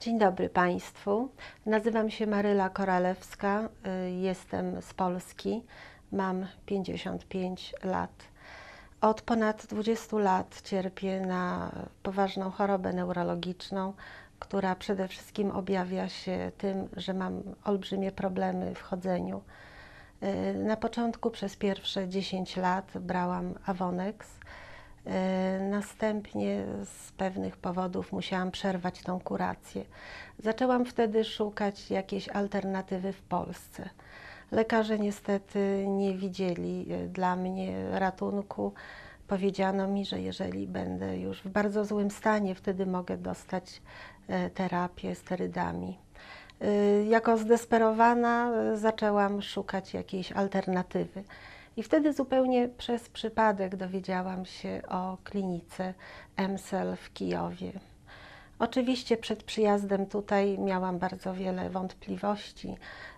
Dzień dobry Państwu. Nazywam się Maryla Koralewska, y, jestem z Polski, mam 55 lat. Od ponad 20 lat cierpię na poważną chorobę neurologiczną, która przede wszystkim objawia się tym, że mam olbrzymie problemy w chodzeniu. Y, na początku przez pierwsze 10 lat brałam Avonex, Następnie z pewnych powodów musiałam przerwać tą kurację. Zaczęłam wtedy szukać jakiejś alternatywy w Polsce. Lekarze niestety nie widzieli y, dla mnie ratunku. Powiedziano mi, że jeżeli będę już w bardzo złym stanie, wtedy mogę dostać terapię sterydami. Jako zdesperowana zaczęłam szukać jakiejś alternatywy. I wtedy zupełnie przez przypadek dowiedziałam się o klinice EMSEL w Kijowie. Oczywiście przed przyjazdem tutaj miałam bardzo wiele wątpliwości.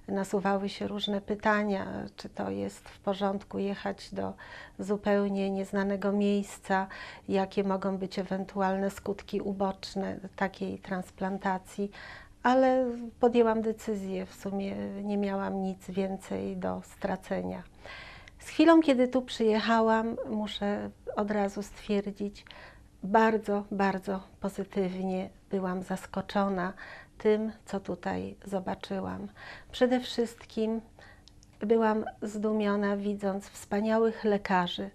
Nasuwały się różne pytania, czy to jest w porządku jechać do zupełnie nieznanego miejsca, jakie mogą być ewentualne skutki uboczne takiej transplantacji ale podjęłam decyzję, w sumie nie miałam nic więcej do stracenia. Z chwilą, kiedy tu przyjechałam, muszę od razu stwierdzić, bardzo, bardzo pozytywnie byłam zaskoczona tym, co tutaj zobaczyłam. Przede wszystkim byłam zdumiona, widząc wspaniałych lekarzy,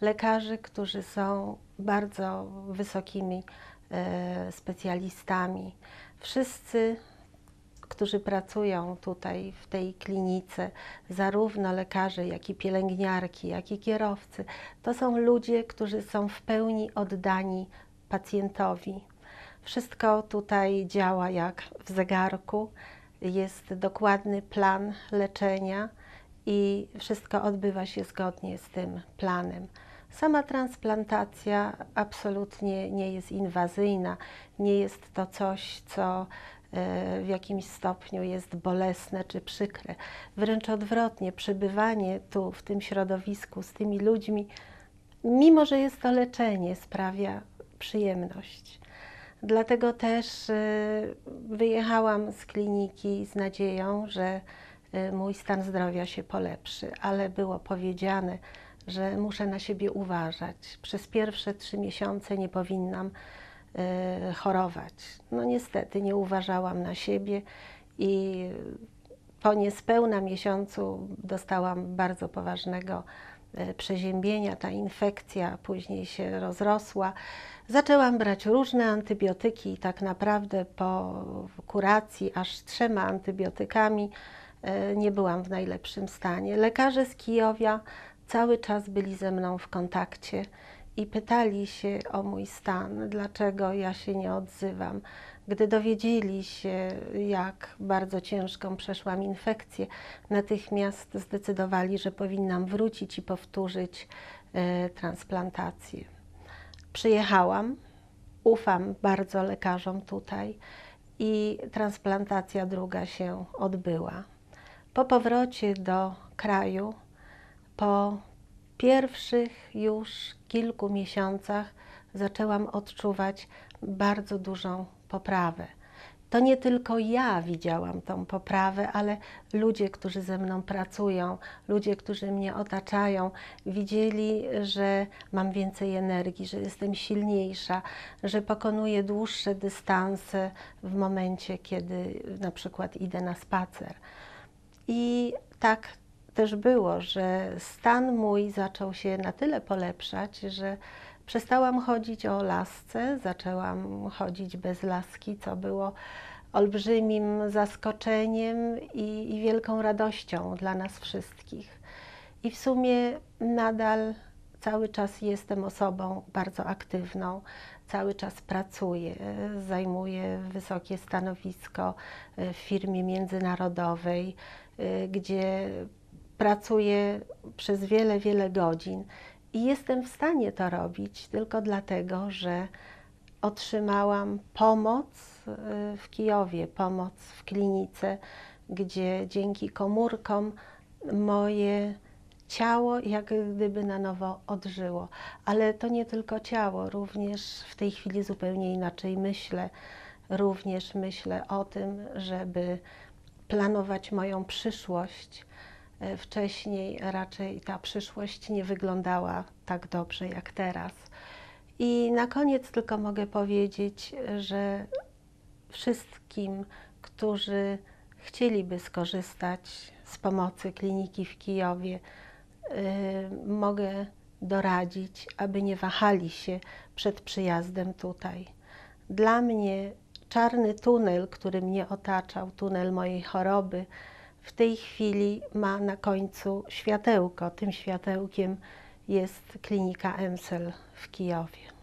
lekarzy, którzy są bardzo wysokimi e, specjalistami. Wszyscy, którzy pracują tutaj w tej klinice, zarówno lekarze, jak i pielęgniarki, jak i kierowcy, to są ludzie, którzy są w pełni oddani pacjentowi. Wszystko tutaj działa jak w zegarku, jest dokładny plan leczenia i wszystko odbywa się zgodnie z tym planem. Sama transplantacja absolutnie nie jest inwazyjna, nie jest to coś, co w jakimś stopniu jest bolesne czy przykre. Wręcz odwrotnie, przebywanie tu, w tym środowisku, z tymi ludźmi, mimo że jest to leczenie, sprawia przyjemność. Dlatego też e, wyjechałam z kliniki z nadzieją, że e, mój stan zdrowia się polepszy, ale było powiedziane, że muszę na siebie uważać. Przez pierwsze trzy miesiące nie powinnam chorować. No niestety nie uważałam na siebie i po niespełna miesiącu dostałam bardzo poważnego y, przeziębienia. Ta infekcja później się rozrosła. Zaczęłam brać różne antybiotyki i tak naprawdę po kuracji aż trzema antybiotykami y, nie byłam w najlepszym stanie. Lekarze z Kijowia cały czas byli ze mną w kontakcie i pytali się o mój stan, dlaczego ja się nie odzywam. Gdy dowiedzieli się, jak bardzo ciężką przeszłam infekcję, natychmiast zdecydowali, że powinnam wrócić i powtórzyć e, transplantację. Przyjechałam, ufam bardzo lekarzom tutaj i transplantacja druga się odbyła. Po powrocie do kraju po pierwszych już kilku miesiącach zaczęłam odczuwać bardzo dużą poprawę. To nie tylko ja widziałam tą poprawę, ale ludzie, którzy ze mną pracują, ludzie, którzy mnie otaczają, widzieli, że mam więcej energii, że jestem silniejsza, że pokonuję dłuższe dystanse w momencie, kiedy na przykład idę na spacer. I tak też było, że stan mój zaczął się na tyle polepszać, że przestałam chodzić o lasce, zaczęłam chodzić bez laski, co było olbrzymim zaskoczeniem i, i wielką radością dla nas wszystkich. I w sumie nadal cały czas jestem osobą bardzo aktywną, cały czas pracuję, zajmuję wysokie stanowisko w firmie międzynarodowej, gdzie pracuję przez wiele, wiele godzin i jestem w stanie to robić tylko dlatego, że otrzymałam pomoc y, w Kijowie, pomoc w klinice, gdzie dzięki komórkom moje ciało jak gdyby na nowo odżyło. Ale to nie tylko ciało, również w tej chwili zupełnie inaczej myślę, również myślę o tym, żeby planować moją przyszłość. E, Wcześniej raczej ta przyszłość nie wyglądała tak dobrze jak teraz. I na koniec tylko mogę powiedzieć, że wszystkim, którzy chcieliby skorzystać z pomocy kliniki w Kijowie, y, mogę doradzić, aby nie wahali się przed przyjazdem tutaj. Dla mnie czarny tunel, który mnie otaczał, tunel mojej choroby, w tej chwili ma na końcu światełko. Tym światełkiem jest klinika Emsel w Kijowie.